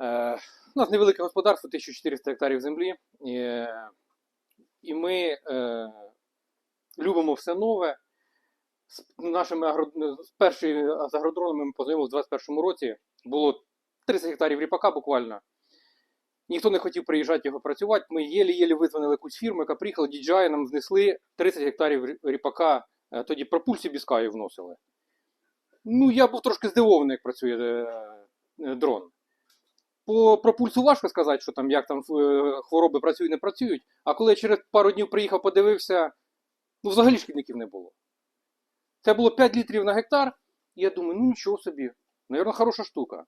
Е, у нас невелике господарство, 1400 гектарів землі. І, ми е, любимо все нове. З нашими з першими з агродронами ми познайомилися в 2021 році. Було 30 гектарів ріпака буквально. Ніхто не хотів приїжджати його працювати. Ми єлі-єлі визвонили якусь фірму, яка приїхала, DJI нам знесли 30 гектарів ріпака, е, тоді пропульсі біскаю вносили. Ну, я був трошки здивований, як працює дрон. По пропульсу важко сказати, що там як там е, хвороби працюють, не працюють. А коли я через пару днів приїхав, подивився, ну взагалі шкідників не було. Це було 5 літрів на гектар, і я думаю, ну нічого собі, навірно, хороша штука.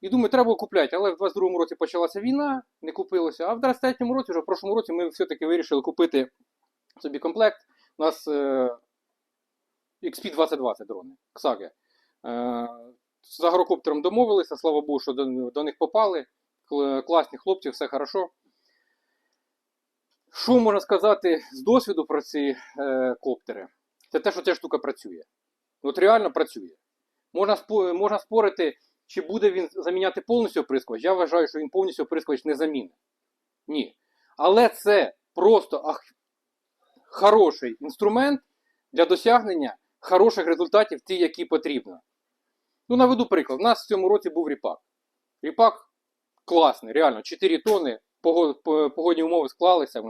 І думаю, треба купляти, але в 22-му році почалася війна, не купилося. А в 23-му році, вже в прошлому році, ми все-таки вирішили купити собі комплект. У нас е, XP-2020 дрони, Ксаги. Е, з агрокоптером домовилися, слава Богу, що до, до них попали. Класні хлопці, все хорошо. Що можна сказати з досвіду про ці е, коптери? Це те, що ця штука працює. От реально працює. Можна, можна спорити, чи буде він заміняти повністю оприскувач. Я вважаю, що він повністю оприскувач не замінить. Ні. Але це просто ах, хороший інструмент для досягнення хороших результатів, ті, які потрібно. Ну, наведу приклад. У нас в цьому році був ріпак. Ріпак класний, реально, 4 тони, погодні умови склалися.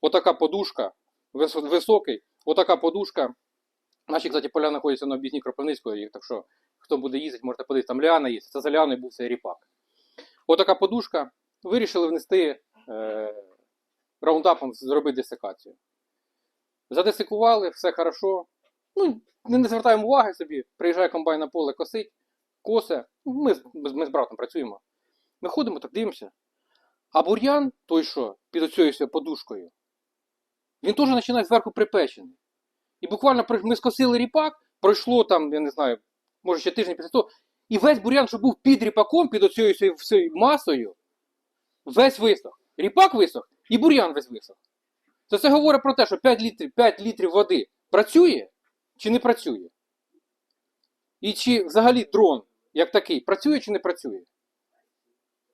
Отака подушка, високий, отака подушка. Наші, кстати, поля знаходяться на об'їзні Кропивницької, так що хто буде їздити, можете подивитися, там Ліана є. Це за Ліаною був цей ріпак. Отака подушка. Вирішили внести е, раундапом зробити десикацію. Задесикували, все хорошо. Ну, не звертаємо уваги собі. Приїжджає комбайн на поле, косить, косе. Ми, ми, з- братом працюємо. Ми ходимо, так дивимося. А бур'ян, той що, під оцією подушкою, він теж починає зверху припечений. І буквально ми скосили ріпак, пройшло там, я не знаю, може ще тиждень після того, і весь бур'ян, що був під ріпаком, під оцією всією- масою, весь висох. Ріпак висох і бур'ян весь висох. То це говорить про те, що 5 літрів, 5 літрів води працює чи не працює? І чи взагалі дрон як такий працює чи не працює?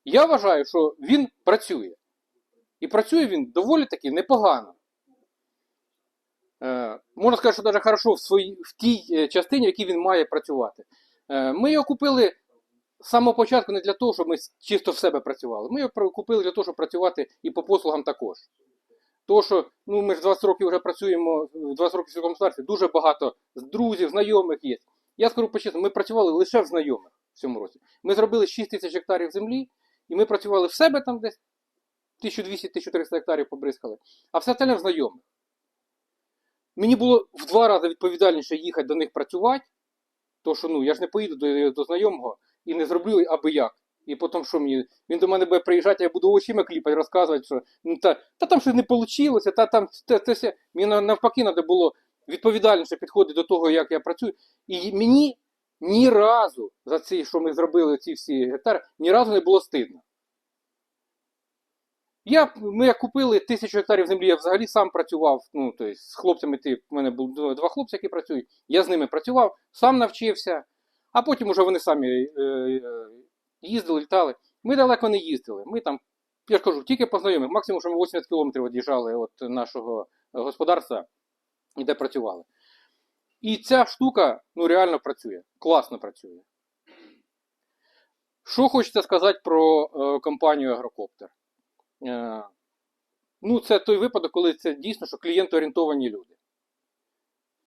Я вважаю, що він працює. І працює він доволі таки непогано. Е, можна сказати, що навіть хорошо в, своїй, в тій е, частині, в якій він має працювати. Е, ми його купили з самого початку не для того, щоб ми чисто в себе працювали. Ми його купили для того, щоб працювати і по послугам також. Тому що ну, ми ж 20 років вже працюємо, в 20 років в цьому господарстві, дуже багато друзів, знайомих є. Я скажу почесно, ми працювали лише в знайомих в цьому році. Ми зробили 6 тисяч гектарів землі, і ми працювали в себе там десь 1200-1300 гектарів побризкали, а все остальне в знайомих. Мені було в два рази відповідальніше їхати до них працювати, тому що ну, я ж не поїду до, до знайомого і не зроблю аби як. І потім, що мені, він до мене буде приїжджати, я буду очима кліпати, розказувати, що ну, та, та там щось не вийшло, та там те, все. Мені навпаки треба було відповідальніше підходити до того, як я працюю. І мені ні разу за ці, що ми зробили, ці всі гектари, ні разу не було стидно. Я, ми купили тисячу гектарів землі, я взагалі сам працював. Ну, тобто, з хлопцями, ти, в мене було два хлопці, які працюють. Я з ними працював, сам навчився, а потім уже вони самі е, е, їздили, літали. Ми далеко не їздили. Ми там, я ж кажу, тільки познайомих. Максимум, що ми 80 кілометрів від'їжджали від нашого господарства, і де працювали. І ця штука ну, реально працює, класно працює. Що хочеться сказати про е, компанію Агрокоптер? Е, ну, це той випадок, коли це дійсно, що клієнтоорієнтовані люди.